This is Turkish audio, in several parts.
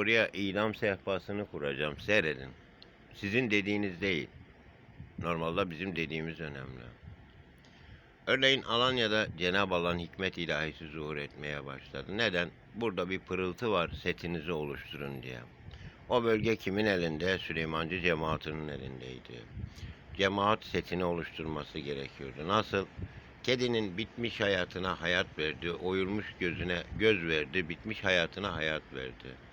buraya idam sehpasını kuracağım. Seyredin. Sizin dediğiniz değil. Normalde bizim dediğimiz önemli. Örneğin Alanya'da Cenab-ı Allah'ın hikmet ilahisi zuhur etmeye başladı. Neden? Burada bir pırıltı var setinizi oluşturun diye. O bölge kimin elinde? Süleymancı cemaatinin elindeydi. Cemaat setini oluşturması gerekiyordu. Nasıl? Kedinin bitmiş hayatına hayat verdi, oyulmuş gözüne göz verdi, bitmiş hayatına hayat verdi.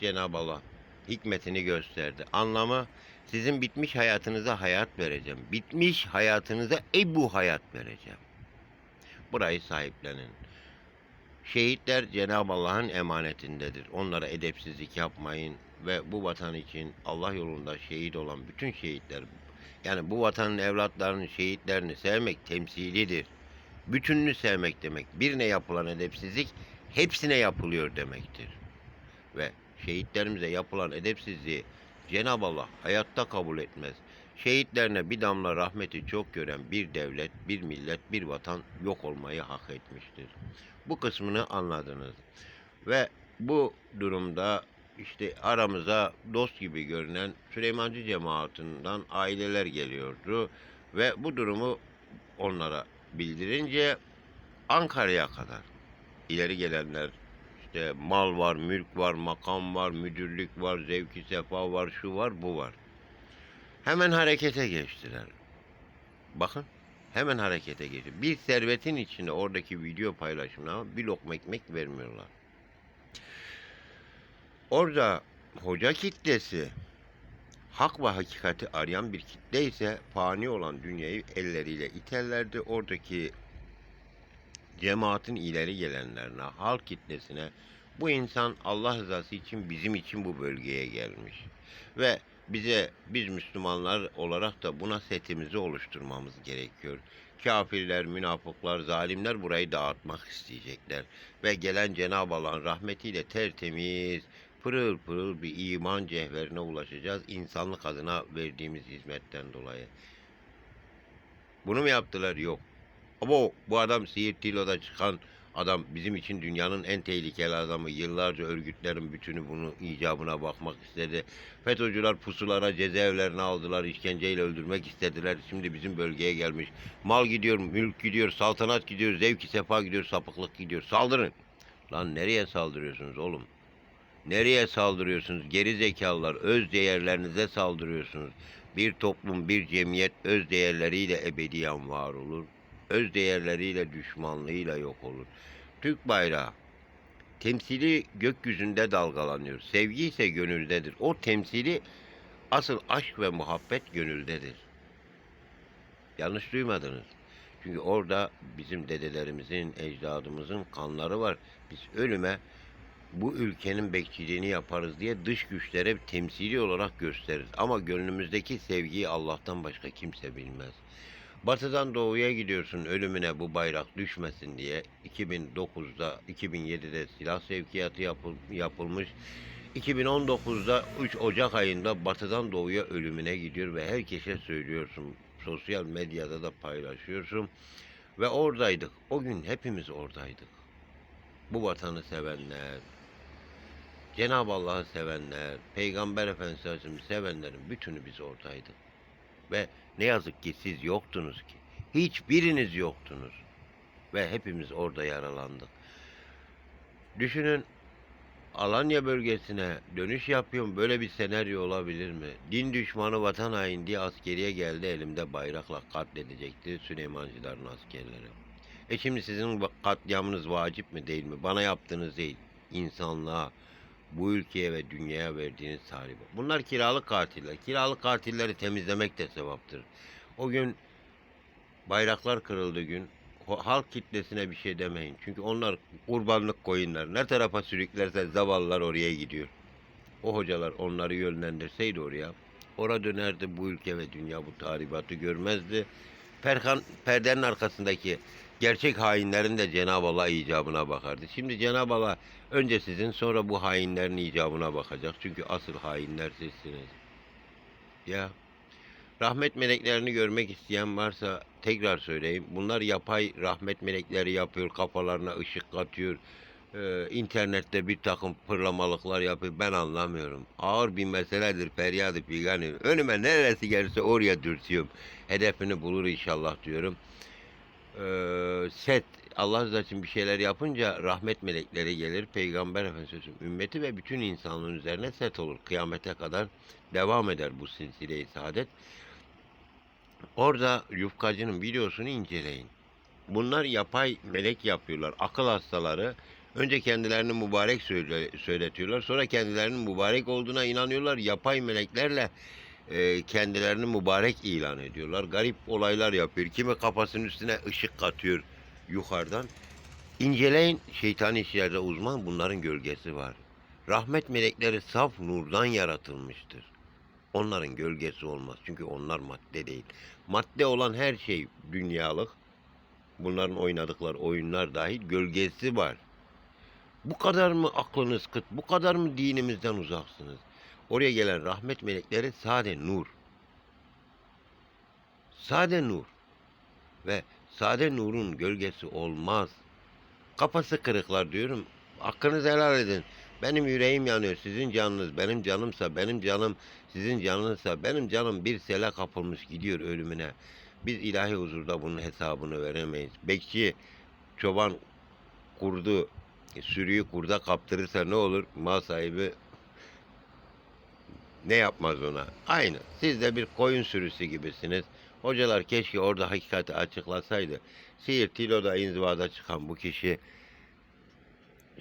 Cenab-ı Allah hikmetini gösterdi. Anlamı sizin bitmiş hayatınıza hayat vereceğim. Bitmiş hayatınıza ebu hayat vereceğim. Burayı sahiplenin. Şehitler Cenab-ı Allah'ın emanetindedir. Onlara edepsizlik yapmayın ve bu vatan için Allah yolunda şehit olan bütün şehitler yani bu vatanın evlatlarının şehitlerini sevmek temsilidir. Bütününü sevmek demek. Birine yapılan edepsizlik hepsine yapılıyor demektir. Ve şehitlerimize yapılan edepsizliği Cenab-ı Allah hayatta kabul etmez. Şehitlerine bir damla rahmeti çok gören bir devlet, bir millet, bir vatan yok olmayı hak etmiştir. Bu kısmını anladınız. Ve bu durumda işte aramıza dost gibi görünen Süleymancı cemaatinden aileler geliyordu ve bu durumu onlara bildirince Ankara'ya kadar ileri gelenler işte mal var, mülk var, makam var, müdürlük var, zevki sefa var, şu var, bu var. Hemen harekete geçtiler. Bakın hemen harekete geçti. Bir servetin içinde oradaki video paylaşımına bir lokma ekmek vermiyorlar. Orada hoca kitlesi hak ve hakikati arayan bir kitle ise fani olan dünyayı elleriyle iterlerdi. Oradaki cemaatin ileri gelenlerine, halk kitlesine bu insan Allah rızası için bizim için bu bölgeye gelmiş. Ve bize biz Müslümanlar olarak da buna setimizi oluşturmamız gerekiyor. Kafirler, münafıklar, zalimler burayı dağıtmak isteyecekler. Ve gelen Cenab-ı Allah'ın rahmetiyle tertemiz, pırıl pırıl bir iman cevherine ulaşacağız insanlık adına verdiğimiz hizmetten dolayı. Bunu mu yaptılar? Yok. Ama bu adam Siirtilo'da çıkan adam bizim için dünyanın en tehlikeli adamı. Yıllarca örgütlerin bütünü bunu icabına bakmak istedi. FETÖ'cüler pusulara cezaevlerine aldılar. işkenceyle öldürmek istediler. Şimdi bizim bölgeye gelmiş. Mal gidiyor, mülk gidiyor, saltanat gidiyor, zevki sefa gidiyor, sapıklık gidiyor. Saldırın. Lan nereye saldırıyorsunuz oğlum? Nereye saldırıyorsunuz? Geri zekalılar, öz değerlerinize saldırıyorsunuz. Bir toplum, bir cemiyet öz değerleriyle ebediyen var olur. Öz değerleriyle, düşmanlığıyla yok olur. Türk bayrağı temsili gökyüzünde dalgalanıyor. Sevgi ise gönüldedir. O temsili asıl aşk ve muhabbet gönüldedir. Yanlış duymadınız. Çünkü orada bizim dedelerimizin, ecdadımızın kanları var. Biz ölüme bu ülkenin bekçiliğini yaparız diye dış güçlere temsili olarak gösteririz. Ama gönlümüzdeki sevgiyi Allah'tan başka kimse bilmez. Batıdan doğuya gidiyorsun ölümüne bu bayrak düşmesin diye 2009'da 2007'de silah sevkiyatı yapıl, yapılmış. 2019'da 3 Ocak ayında batıdan doğuya ölümüne gidiyor ve herkese söylüyorsun. Sosyal medyada da paylaşıyorsun. Ve oradaydık. O gün hepimiz oradaydık. Bu vatanı sevenler, Cenab-ı Allah'ı sevenler, Peygamber Efendimiz Aleyhisselam'ı sevenlerin bütünü biz oradaydık. Ve ne yazık ki siz yoktunuz ki. Hiçbiriniz yoktunuz. Ve hepimiz orada yaralandık. Düşünün Alanya bölgesine dönüş yapıyorum. Böyle bir senaryo olabilir mi? Din düşmanı vatan hain diye askeriye geldi elimde bayrakla katledecekti Süleymancıların askerleri. E şimdi sizin katliamınız vacip mi değil mi? Bana yaptığınız değil. İnsanlığa, bu ülkeye ve dünyaya verdiğiniz tarihi. Bunlar kiralık katiller. Kiralık katilleri temizlemek de sevaptır. O gün bayraklar kırıldı gün halk kitlesine bir şey demeyin. Çünkü onlar kurbanlık koyunlar. Ne tarafa sürüklerse zavallılar oraya gidiyor. O hocalar onları yönlendirseydi oraya, ora dönerdi bu ülke ve dünya bu tahribatı görmezdi. Perkan, perdenin arkasındaki gerçek hainlerin de Cenab-ı Allah icabına bakardı. Şimdi Cenab-ı Allah önce sizin sonra bu hainlerin icabına bakacak. Çünkü asıl hainler sizsiniz. Ya rahmet meleklerini görmek isteyen varsa tekrar söyleyeyim. Bunlar yapay rahmet melekleri yapıyor. Kafalarına ışık katıyor. e, internette bir takım pırlamalıklar yapıyor. Ben anlamıyorum. Ağır bir meseledir feryadı figani. Önüme neresi gelirse oraya dürtüyorum. Hedefini bulur inşallah diyorum. Ee, set Allah rızası için bir şeyler yapınca rahmet melekleri gelir. Peygamber Efendimiz ümmeti ve bütün insanlığın üzerine set olur. Kıyamete kadar devam eder bu silsile-i saadet. Orada yufkacının videosunu inceleyin. Bunlar yapay melek yapıyorlar. Akıl hastaları önce kendilerini mübarek söyle, söyletiyorlar. Sonra kendilerinin mübarek olduğuna inanıyorlar. Yapay meleklerle e, kendilerini mübarek ilan ediyorlar. Garip olaylar yapıyor. Kimi kafasının üstüne ışık katıyor yukarıdan. İnceleyin şeytani işlerde uzman bunların gölgesi var. Rahmet melekleri saf nurdan yaratılmıştır. Onların gölgesi olmaz. Çünkü onlar madde değil. Madde olan her şey dünyalık. Bunların oynadıkları oyunlar dahil gölgesi var. Bu kadar mı aklınız kıt, bu kadar mı dinimizden uzaksınız? Oraya gelen rahmet melekleri sade nur. Sade nur. Ve sade nurun gölgesi olmaz. Kafası kırıklar diyorum. Hakkınızı helal edin. Benim yüreğim yanıyor. Sizin canınız benim canımsa, benim canım sizin canınızsa, benim canım bir sele kapılmış gidiyor ölümüne. Biz ilahi huzurda bunun hesabını veremeyiz. Bekçi, çoban kurdu, sürüyü kurda kaptırırsa ne olur? Mal sahibi ne yapmaz ona? Aynı. Siz de bir koyun sürüsü gibisiniz. Hocalar keşke orada hakikati açıklasaydı. Siirt Tilo'da inzivada çıkan bu kişi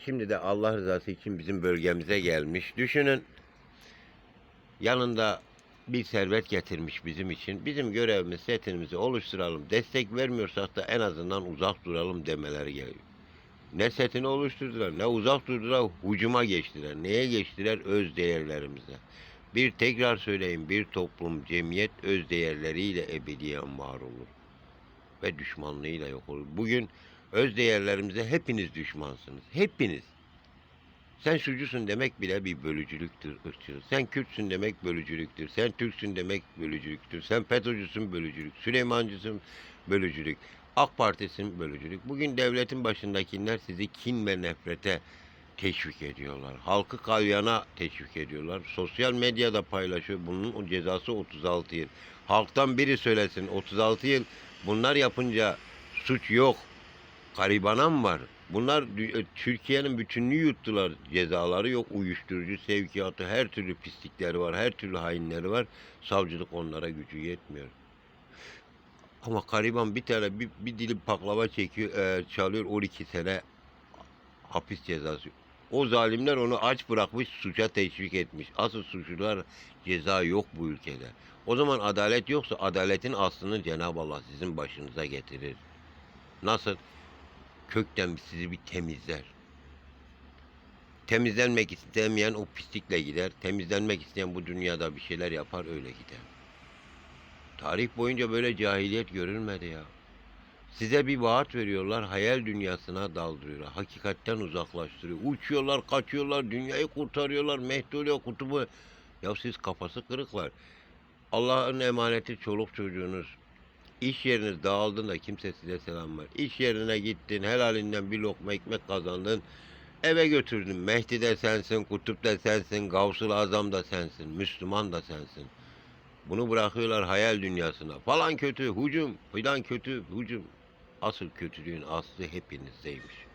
şimdi de Allah rızası için bizim bölgemize gelmiş. Düşünün yanında bir servet getirmiş bizim için. Bizim görevimiz setimizi oluşturalım. Destek vermiyorsak da en azından uzak duralım demeleri geliyor. Ne setini oluşturdular ne uzak durdular hucuma geçtiler. Neye geçtiler? Öz değerlerimize. Bir tekrar söyleyeyim bir toplum cemiyet öz değerleriyle ebediyen var olur. Ve düşmanlığıyla yok olur. Bugün öz değerlerimize hepiniz düşmansınız. Hepiniz. Sen şucusun demek bile bir bölücülüktür, ırkçılık. Sen Kürtsün demek bölücülüktür. Sen Türksün demek bölücülüktür. Sen FETÖ'cüsün bölücülük. Süleymancısın bölücülük. AK Parti'sin bölücülük. Bugün devletin başındakiler sizi kin ve nefrete teşvik ediyorlar. Halkı kalyana teşvik ediyorlar. Sosyal medyada paylaşıyor. Bunun cezası 36 yıl. Halktan biri söylesin 36 yıl bunlar yapınca suç yok. Garibana var? Bunlar e, Türkiye'nin bütününü yuttular. Cezaları yok. Uyuşturucu, sevkiyatı, her türlü pislikleri var. Her türlü hainleri var. Savcılık onlara gücü yetmiyor. Ama gariban bir tane bir, bir dilim baklava çekiyor, e, çalıyor 12 sene hapis cezası. O zalimler onu aç bırakmış, suça teşvik etmiş. Asıl suçlular ceza yok bu ülkede. O zaman adalet yoksa adaletin aslını Cenab-ı Allah sizin başınıza getirir. Nasıl? Kökten sizi bir temizler. Temizlenmek istemeyen o pislikle gider. Temizlenmek isteyen bu dünyada bir şeyler yapar öyle gider. Tarih boyunca böyle cahiliyet görülmedi ya. Size bir vaat veriyorlar, hayal dünyasına daldırıyorlar. Hakikatten uzaklaştırıyor. Uçuyorlar, kaçıyorlar, dünyayı kurtarıyorlar. Mehdule kutubu. Ya siz kafası kırıklar. Allah'ın emaneti çoluk çocuğunuz. İş yeriniz dağıldığında kimse size selam ver. İş yerine gittin, helalinden bir lokma ekmek kazandın. Eve götürdün. Mehdi de sensin, Kutup da sensin, Gavsul Azam da sensin, Müslüman da sensin. Bunu bırakıyorlar hayal dünyasına. Falan kötü, hücum, filan kötü, hücum. Asıl kötülüğün aslı hepinizdeymiş.